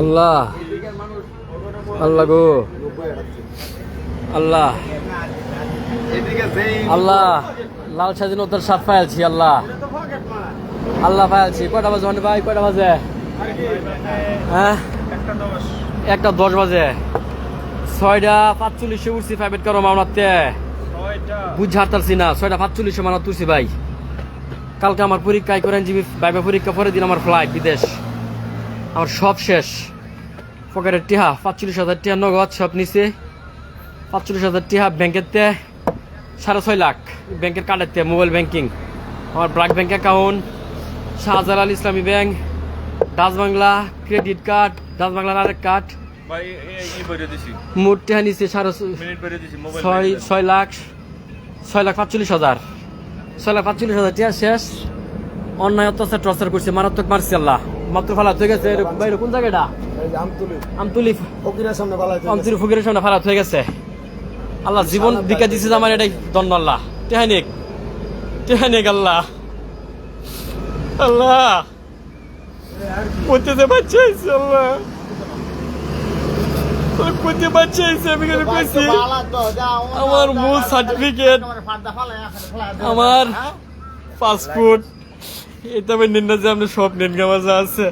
আল্লাহ আল্লাহ গো। আল্লাহ। আল্লাহ, লাল স্বাধীনতার স্বাদ পাইছি আল্লাহ। আল্লাহ পাইছি কয়টা বাজে মানে ভাই, কয়টা বাজে? হ্যাঁ? একটা দশ বাজে। ছয়টা পাঁচচল্লিশে উঠছি প্রাইভেট করো মামলাতে। বুঝ হারতারছি না, ছয়টা পাঁচচল্লিশে মানা তুলছি ভাই। কালকে আমার পরীক্ষায় করেন জিবি বাইবে পরীক্ষা পরে দিন আমার ফ্লাইট বিদেশ। আমার সব শেষ। পকেটের টিহা পাঁচচল্লিশ হাজার টিহা নগদ সব নিচে। পাঁচচল্লিশ হাজার টিহা ব্যাংকের তে সাড়ে ছয় লাখ। ব্যাংকের কার্ডের তে মোবাইল ব্যাংকিং আমার BRAC bank account Shahjalal Islami bank Dutch Bangla credit card Dutch বাংলার আরেক কার্ড মোট টিহা নিচে সাড়ে ছয় ছয় লাখ ছয় লাখ পাঁচচল্লিশ হাজার। ছয় লাখ পাঁচচল্লিশ হাজার টিয়া শেষ। অন্যায় অত্যাচার টর্চার করছে মারাত্মক মারছি আল্লাহ। মাত্র ফালাত হয়ে গেছে। বাইরে কোন জায়গাটা? আমতুলি সামনে আমতুলি ফকিরের সামনে ফালাত হয়ে গেছে। আল্লাহ জীবন দিকা দিছে আমার এটাই দণ্ড আল্লাহ। টেহানিক টেহানিক আল্লাহ। আল্লাহ। বাচ্চা হয়েছে আল্লাহ? আমি কেন কইছি? আমার মূল সার্টিফিকেট আমার পাসপোর্ট এটা আমি নিন না যে আপনি সব নেন যা আছে।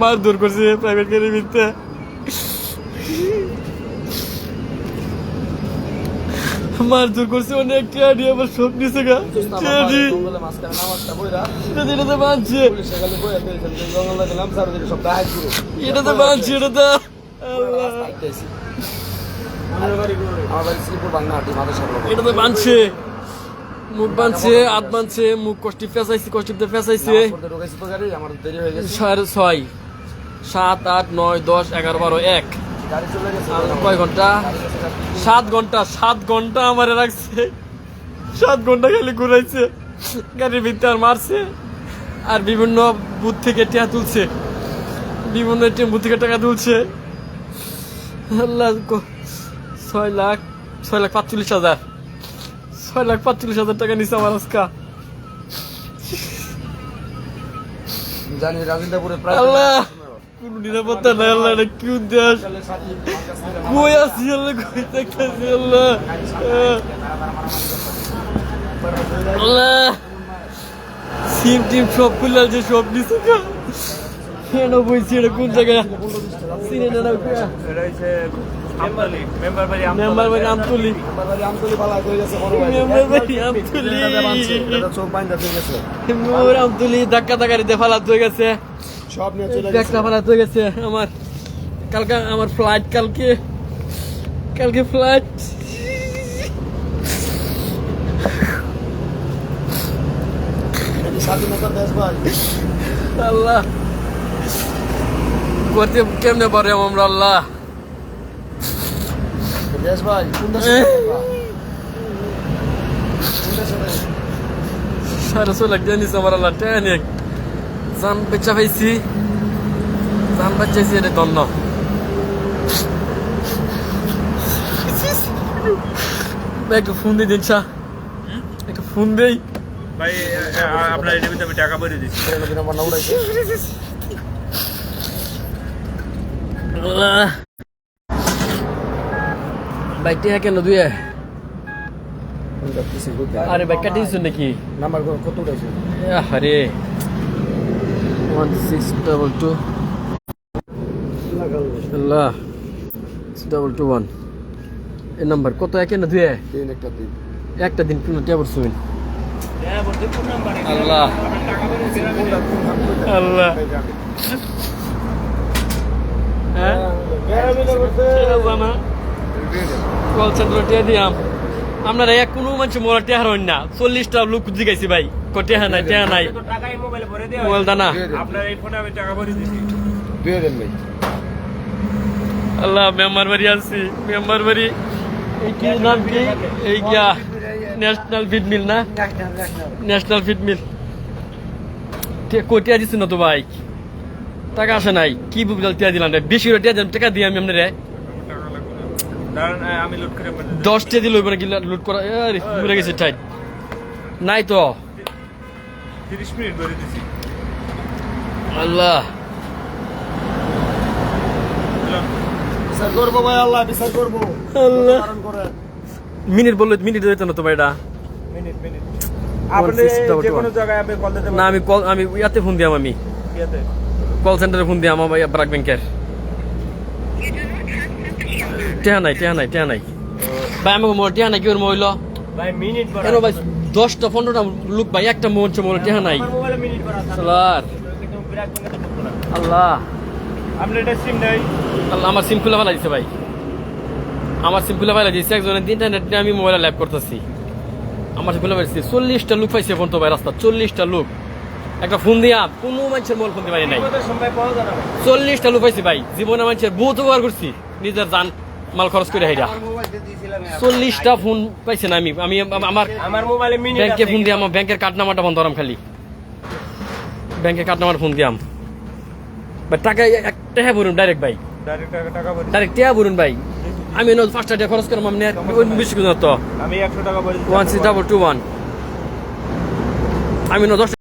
মার দূর করছি প্রাইভেট গাড়ির ভিতরে মার দূর করছে অনেক সব নিচে গা। টিয়াডি এটাতে বাঁধছে এটাতে বাঁধছে এটাতে আল্লাহ। এটাতে বাঁধছে মুখ বাঁধছে হাত বাঁধছে মুখ কষ্টি ফেসাইছে কষ্টিতে ফেসাইছে। সাড়ে ছয় সাত আট নয় দশ এগারো বারো এক। কয় ঘণ্টা? সাত ঘণ্টা সাত ঘণ্টা আমারে রাখছে সাত ঘণ্টা খালি ঘুরাইছে গাড়ির ভিতরে আর মারছে আর বিভিন্ন বুথ থেকে টাকা তুলছে। বিভিন্ন এটিএম বুথ থেকে টাকা তুলছে। আল্লাহ ছয় লাখ ছয় লাখ পাঁচচল্লিশ হাজার। ছয় লাখ পাঁচচল্লিশ হাজার টাকা নিছে আমার আজকা। জানি রাজেন্দ্রপুরে প্রায় আল্লাহ কোন নিরাপত্তা নাই আল্লাহ এটা কি দেশ? কই আছি আল্লাহ কই থাকতেছি আল্লাহ। আল্লাহ সিম টিম সব খুললে যে সব নিচে কেন বইছি এটা কোন জায়গায়? চিনে না না এটা আমতলি মেম্বার বাড়ি মেম্বার বাড়ি আমতুলি আমতলি পালাই হয়ে গেছে বড় ভাই। মেম্বার বাড়ি আমতুলি চোখ বাইন্দা হয়ে গেছে। মোর আমতুলি ধাক্কা ধাক্কারিতে ফালাত হয়ে গেছে। সব নিয়ে চলে গেছে। ব্যাগটা ফালাত হয়ে গেছে আমার। কালকে আমার ফ্লাইট কালকে কালকে ফ্লাইট স্বাধীনতা দেশ ভাই। আল্লাহ। করতে কেমনে পারে আমরা আল্লাহ? দেশ ভাই কোন দেশে কোন দেশে ভাই? সাড়ে ছয় লাখ জানিস আমার আল্লাহ টেনিক জান বেচা পাইছি জান বাচ্চাইছি এটা দন্ন একটা ফোন দিয়ে দিন চা একটা ফোন দেই ভাই আপনার ভিতরে আমি টাকা ভরে দিচ্ছি আমার না উড়াইছে বাইকটি হ্যাঁ কেন দুয়ে আরে বাইক কাটিয়েছো নাকি? নাম্বার কত উড়াইছে? আরে ওয়ান সিক্স ডাবল টু আল্লাহ ডাবল টু ওয়ান এই নাম্বার কত একে না দুয়ে একটা দিন একটা দিন টেবর শুন আল্লাহ। আল্লাহ। হ্যাঁ? জানা কল সেন্টার টিয়া দিয়াম। আপনারা এক কোনো মানুষ মোরা টেহার হইন না। চল্লিশটা লোক জিগাইছি ভাই। টেহা নাই টেহা নাই। মোবাইলে দানা। আল্লাহ মেম্বার বাড়ি মেম্বার বাড়ি এই কি নাম কি? এই গিয়া ন্যাশনাল ফিড মিল না? ন্যাশনাল ফিড মিল কোটিয়া দিচ্ছি না তো ভাই? টাকা আসে নাই। কি বুঝাল টিয়া দিলাম রে। বেশি টিয়া দিলাম টাকা দিয়ে আমি আপনারে দশ কেজি লই পরে লুট করা মরে গেছে টাইট নাই তো। মিনিট আল্লাহ। মিনিট বলল মিনিট দিতে না তো ভাই এটা? মিনিট কল না আমি কল আমি ইয়াতে ফোন আমি। ইয়াতে। কল সেন্টারে ফোন দিয়াম আমার ব্রাক ব্যাংকের। টেহা নাই টেহা নাই টেহা নাই। ভাই আমাকে মোর টেহা নাই কি ওর মহিল ভাই মিনিট কেন ভাই দশটা পনেরোটা লোক ভাই একটা মঞ্চ মোর টেহা নাই। সালার আল্লাহ। আপনার এটা সিম নাই আল্লাহ আমার সিম খুলে ফেলা দিছে ভাই। আমার সিম খুলে ফেলা দিয়েছে একজনের ইন্টারনেট নিয়ে আমি মোবাইলে ল্যাব করতেছি। আমার খুলে ফেলেছি চল্লিশটা লোক পাইছে ফোন তো ভাই রাস্তা চল্লিশটা লোক। একটা ফোন দিয়া কোনো মানুষের মোবাইল ফোন দিয়ে নাই। চল্লিশটা লোক পাইছি ভাই। জীবনে মানুষের বহুত উপকার করছি। নিজের জান মাল খরচ করে হাইরা। চল্লিশটা ফোন পাইছে না আমি। আমি আমার আমার মোবাইলে ব্যাংকে ফোন দিয়ে আমার ব্যাংকের কার্ড নাম্বারটা বন্ধ করাম খালি। ব্যাংকের কার্ড নাম্বার ফোন দিয়াম। ভাই টাকা একটা হ্যাঁ বলুন ডাইরেক্ট ভাই। ডাইরেক্ট টাকা টাকা ভরি ডাইরেক্ট টিয়া বলুন ভাই। আমি নো পাঁচটা টাকা খরচ করলাম ওই বেশি কিছু তো। আমি একশো টাকা one six double two one আমি নো দশ